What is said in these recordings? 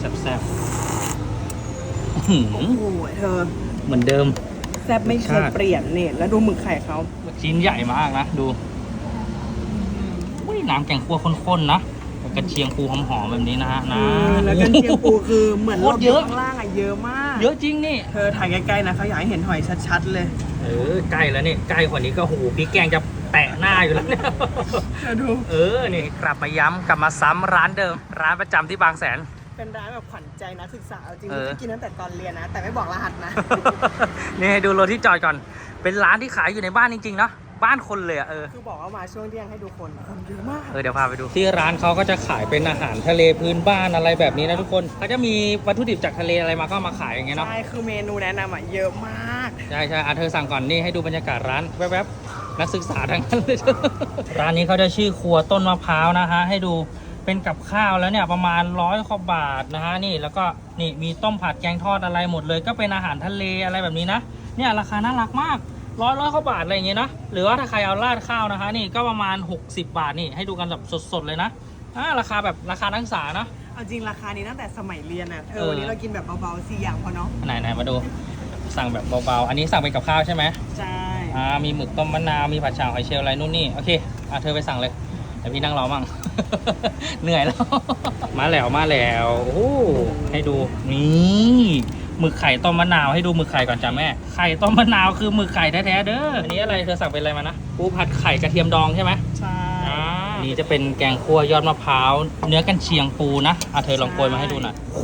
แซ่บๆอื้อหือโอ้โหเธอ เหมือนเดิม แซ่บไม่เคยเปลี่ยนเนี่ยแล้วดูหมึกไข่เขาชิ้นใหญ่มากนะ ดูอุ้ยน้ำแกงคั่วข้นๆนะกับกระเชียงปูหอมๆแบบนี้นะฮะนะแล้วกันเชียงปูคือเหมือนโคเราตรอเยยู่อะข้างล่างอะเยอะมากเยอะจริงนี่ เธอถ่ายใกล้ๆนะเขาอยากให้เห็นหอยชัดๆเลยเออใกล้แล้วนี่ใกล้กว่านี้ก็โหพริกแกงจะแตะหน้าอยู่แล้วเนี่ย เธอดู เออ นี่กลับมาย้ำกลับมาซ้ำร้านเดิม ร้านประจำที่บางแสน เป็นร้านแบบขวัญใจนักศึกษาเอาจริงเออๆที่กินตั้งแต่ตอนเรียนนะ แต่ไม่บอกรหัสนะ นี่ให้ดูรถที่จอดก่อน เป็นร้านที่ขายอยู่ในบ้านจริงๆเนาะบ้านคนเลยอะเออ คือบอกว่ามาช่วงเที่ยงให้ดูคนคนเยอะมาก เออเดี๋ยวพาไปดู ที่ร้านเขาก็จะขายเป็นอาหารทะเลพื้นบ้านอะไรแบบนี้นะทุกคนเขาจะมีวัตถุดิบจากทะเลอะไรมาก็เอามาขายอย่างเงี้ยเนาะใช่ คือเมนูแนะนำอะเยอะมาก ใช่ใช่อะเธอสั่งก่อนนี่ให้ดูบรรยากาศร้านแวบๆนักศึกษาทั้งนั้นเลย ร้านนี้เขาจะชื่อครัวต้นมะพร้าวนะฮะให้ดู เป็นกับข้าวแล้วเนี่ยประมาณร้อยกว่าบาทนะฮะนี่แล้วก็นี่มีต้มผัดแกงทอดอะไรหมดเลย ก็เป็นอาหารทะเลอะไรแบบนี้นะเนี่ยราคาน่ารักมากร้อยร้อยกว่าบาทอะไรอย่างเงี้ยนะหรือว่าถ้าใครเอาราดข้าวนะคะ นี่ก็ประมาณ 60 บาทนี่ให้ดูกันแบบสดๆเลยนะอ่าราคาแบบราคานักศึกษานะเอาจริงราคานี้ตั้งแต่สมัยเรียนอะเธเอออวันนี้เรากินแบบเบาๆสี่อย่างพอเนาะไหนไหนมาดูสั่งแบบเบาๆอันนี้สั่งเป็นกับข้าวใช่ไหมใช่อ่ามีหมึกต้มมะนาวมีผัดฉ่าหอยเชลล์อะไรนู่นนี่โอเคอะเธอไปสั่งเลยเดี๋ยวพี่นั่งรอมั่ง เหนื่อยแล้ว มาแล้วมาแล้วโอ้โหให้ดูนี่หมึกไข่ต้มมะนาวให้ดูหมึกไข่ก่อนจ้ะแม่ไข่ต้มมะนาวคือหมึกไข่แท้ๆเด้ออันนี้อะไรเธอสั่งเป็นอะไรมานะปูผัดไข่กระเทียมดองใช่ไหมใช่อ่าอันนี้จะเป็นแกงคั่วยอดมะพร้าว เนื้อกันเชียงปูนะอะเธอลองโกยมาให้ดูหน่อยโอ้โ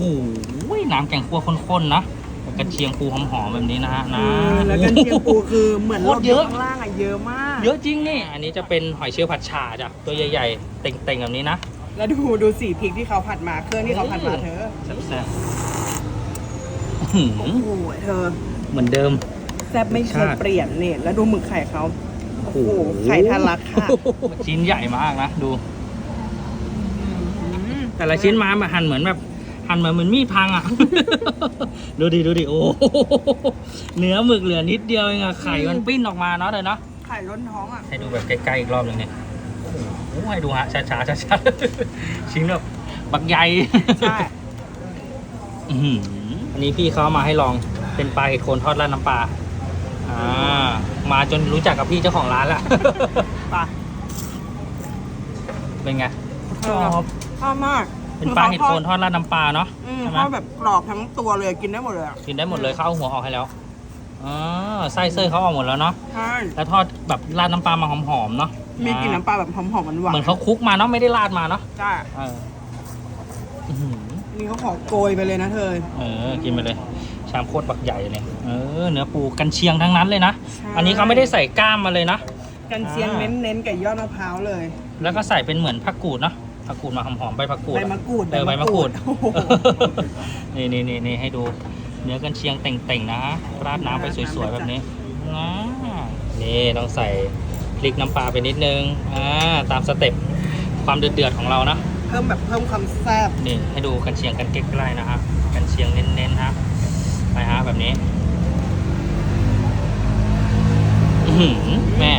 หน้ำแกงคั่วข้นๆนะกับกระเชียงปูหอมๆแบบนี้นะฮะนะแล้วกันเชียงปูคือเหมือนโคเราตรอเยยู่อะข้างล่างอะ เยอะมาก เยอะจริงนี่ อันนี้จะเป็นหอยเชลล์ผัดฉ่าจ้ะ ตัวใหญ่ๆ เต่งๆ แบบนี้นะ แล้วดูดูสีพริกที่เขาผัดมาเครื่องที่เขาผัดมาเธอแซ่บๆอื้อหือโอ้โหเธอ เหมือนเดิม แซ่บไม่เคยเปลี่ยนเนี่ยแล้วดูหมึกไข่เขาโอ้โหไข่ทะลักค่ะชิ้นใหญ่มากนะ ดูอืมแต่ละชิ้นมาแบบหั่นเหมือนแบบ หั่นเหมือนเหมือนมีดพังอะ ดูดิดูดิโอ้โหเนื้อหมึกเหลือนิดเดียวเองอะไข่มันปิ้นออกมาเนาะเธอเนาะไข่ล้นท้องอะ ให้ดูแบบใกล้ๆอีกรอบหนึ่งเนี่ยโอ้โหให้ดูฮะช้าๆช้าๆชิ้นแบบบักใหญ่ใช่อื้อหืออันนี้พี่เขาเอามาให้ลองเป็นปลาเห็ดโคนทอดราดน้ำปลาอ่ามาจนรู้จักกับพี่เจ้าของร้านแล้วปลาเป็นไงชอบชอบมาก เป็นปลาเห็ดโคนทอดราดน้ำปลาเนาะอืมใช่ไหมเขาแบบกรอบทั้งตัวเลยกินได้หมดเลยอะกินได้หมดเลยเขาเอาหัวออกให้แล้วอ๋อไส้เส้ยเขาออกหมดแล้วเนาะใช่แล้วทอดแบบราดน้ำปลามาหอมๆเนาะมีกลิ่นน้ำปลาแบบหอมๆหวานๆเหมือนเขาคลุกมาเนาะไม่ได้ราดมาเนาะใช่เอออื้อหือ นี่เขาขอโกยไปเลยนะเธอ เออ กินไปเลย ชามโคตรบักใหญ่เลย เออ เนื้อปูกันเชียงทั้งนั้นเลยนะ ใช่ อันนี้เขาไม่ได้ใส่กล้ามมาเลยนะ กันเชียงอ่า เน้นๆกับยอดมะพร้าวเลย แล้วก็ใส่เป็นเหมือนผักกูดเนาะ ผักกูดมาหอมๆใบผักกูดใบอะมะกรูดเออใบมะกรูดโอ้โหนี่นี่นี่นี่ให้ดู เนื้อกันเชียงเต่งๆนะ ราดน้ำไปสวยๆแบบนี้นะนี่ต้องใส่พริกน้ำปลาไปนิดนึงอ่าตามสเต็ปความเดือดๆของเรานะเพิ่มแบบเพิ่มความแซ่บนี่ให้ดูกันเชียงกันใกล้ๆนะฮะกันเชียงเน้นๆฮะไปฮะแบบนี้อื้อหือแม่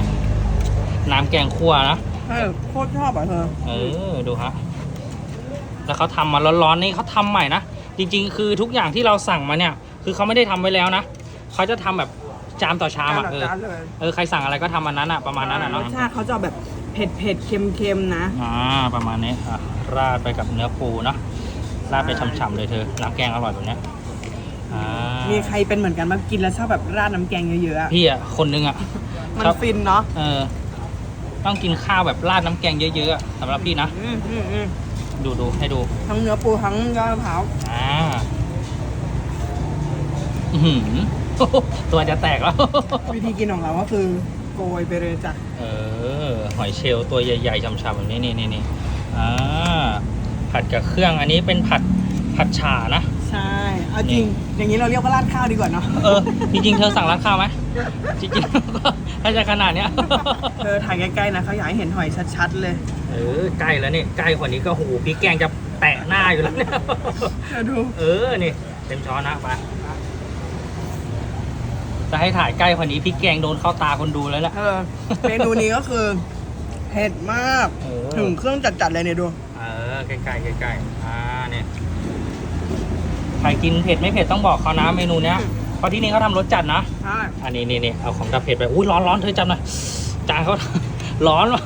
น้ำแกงคั่วนะ เออโคตรชอบอะเธอ เออ ดูฮะ แล้วเขาทำมาร้อนๆนี่เขาทำใหม่นะ จริง ๆ คือทุกอย่างที่เราสั่งมาเนี่ย คือเขาไม่ได้ทำไว้แล้วนะ เขาจะทำแบบจานต่อชามอะเออ จานเลยเออ ใครสั่งอะไรก็ทำอันนั้นอะ ประมาณนั้นอะรเนาะ สชาติเขาจะแบบเผ็ดเผ็ดๆเค็มเค็มๆนะ อ่า ประมาณนี้อะราดไปกับเนื้อปูเนาะ ราดไปฉ่ำๆเลยเธอ น้ำแกงอร่อยแบบเนี้ยอ่ามีใครเป็นเหมือนกันบ้างกินแล้วชอบแบบราดน้ำแกงเยอะๆอะพี่อะ คนนึงอะมันชอบฟินเนาะ เออ ต้องกินข้าวแบบราดน้ำแกงเยอะๆอะสำหรับพี่นะ อืมอืมอืมดูดูให้ดู ทั้งเนื้อปูทั้งยอดมะพร้าวอ่าอื้อหือ ตัวจะแตกแล้ว วิธีกินของเราก็คือโกยไปเลยจ้ะเออ หอยเชลล์ตัวใหญ่ๆช่ำๆแบบนี้นี่นี่นี่อ่าผัดกับเครื่องอันนี้เป็นผัดผัดฉ่านะ ใช่เอาจริง อย่างนี้เราเรียกว่าราดข้าวดีกว่าเนาะเออ จริงๆ เธอสั่งร้านข้าวไหม จริงๆถ้าจะขนาดเนี้ย เธอถ่ายใกล้ๆนะเขาอยากให้เห็นหอยชัดๆเลย เออใกล้แล้วนี่ใกล้กว่านี้ก็โหพริกแกงจะแตะหน้าอยู่แล้วเนี่ย เธอดู เออ นี่เต็มช้อนนะไปจะให้ถ่ายใกล้กว่านี้พริกแกงโดนเข้าตาคนดูแล้วแหละ เออ เมนูนี้ก็คือเผ็ดมาก เออ ถึงเครื่องจัดๆเลยเนี่ยดู เออใกล้ๆใกล้ๆอ่าเนี่ยรกินเผ็ดไม่เผ็ดต้องบอกเขานะเมนูเนี้ยอืม เพราะที่นี่เขาทำรสจัดนะ ใช่อันนี้นี่นี่เอาของดับเผ็ดไป อุ้ยร้อนร้อนเธอจำหน่อยจานเขา ร้อนว่ะ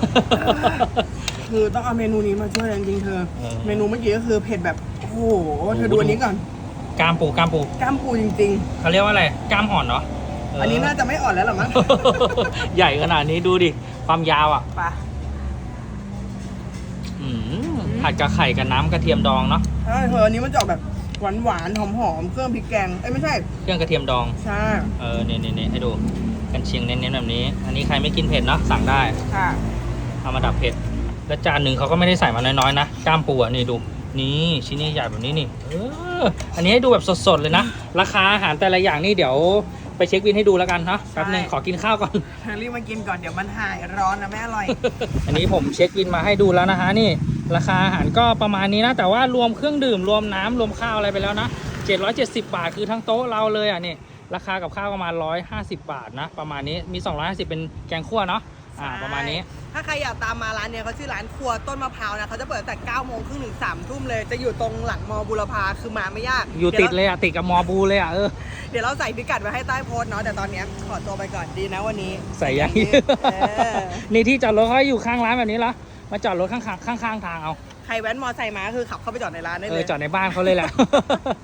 คือต้องเอาเมนูนี้มาช่วยจริงๆเธอ เออ เมนูเมื่อกี้ก็คือเผ็ดแบบโอ้โหเธอดูอันนี้ก่อนกล้ามปูกล้ามปูกล้ามปูจริง เขาเรียกว่าอะไรกล้ามอ่อนเนาะเๆอันนี้น่าจะไม่อ่อนแล้วหรอมั้งใหญ่ขนาดนี้ดูดิ ความยาวอะ ไปอืมผัดกับไข่กับน้ำกระเทียมดองเนาะ ใช่เธออันนี้มันจะออกแบบ หวานหวานๆหอมหอมๆเครื่องพริกแกงเอ้ยไม่ใช่เครื่องกระเทียมดอง ใช่เออนี่นี่นี่ให้ดูกันเชียงเน้นๆแบบนี้ อันนี้ใครไม่กินเผ็ดเนาะสั่งได้ค่ะเอามาดับเผ็ดแล้วจานหนึ่งเขาก็ไม่ได้ใส่มาน้อยๆนะกล้ามปูอะนี่ดูนี่ชิ้นนี้ใหญ่แบบนี้นี่เอออันนี้ให้ดูแบบสดๆเลยนะราคาอาหารแต่ละอย่างนี่เดี๋ยวไปเช็คบินให้ดูแล้วกันเนาะแป๊บหนึงขอกินข้าวก่อนเธอรีบมากินก่อนเดี๋ยวมันหายร้อนนะไม่อร่อย อันนี้ผมเช็คบินมาให้ดูแล้วนะฮะนี่ ราคาอาหารก็ประมาณนี้นะ แต่ว่ารวมเครื่องดื่มรวมน้ำรวมข้าวอะไรไปแล้วนะ 770 บาทคือทั้งโต๊ะเราเลยอะนี่ราคากับข้าวประมาณ 150 บาทนะ ประมาณนี้มี 250 เป็นแกงคั่วเนาะอ่าประมาณนี้ ถ้าใครอยากตามมาร้านเนี้ยเขาชื่อร้านครัวต้นมะพร้าวนะเขาจะเปิดตั้งแต่9โมงครึ่งถึง3ทุ่มเลย จะอยู่ตรงหลังมอบุรพาคือมาไม่ยากอยู่ติดเลยอะติดกับมอบูเลยอะเออเดี๋ยวเราใส่พิกัดไว้ให้ใต้โพสต์เนาะแต่ตอนเนี้ยขอตัวไปก่อนดีนะวันนี้ ใส่ยังเออนี่ที่จอดรถเขาให้อยู่ข้างร้านแบบนี้ละ มาจอดรถข้างๆข้างๆทางเอา ใครแว้นมอไซค์มาคือขับเข้าไปจอดในร้านได้เอเลอย จอดในบ้านเขาเลยแหละ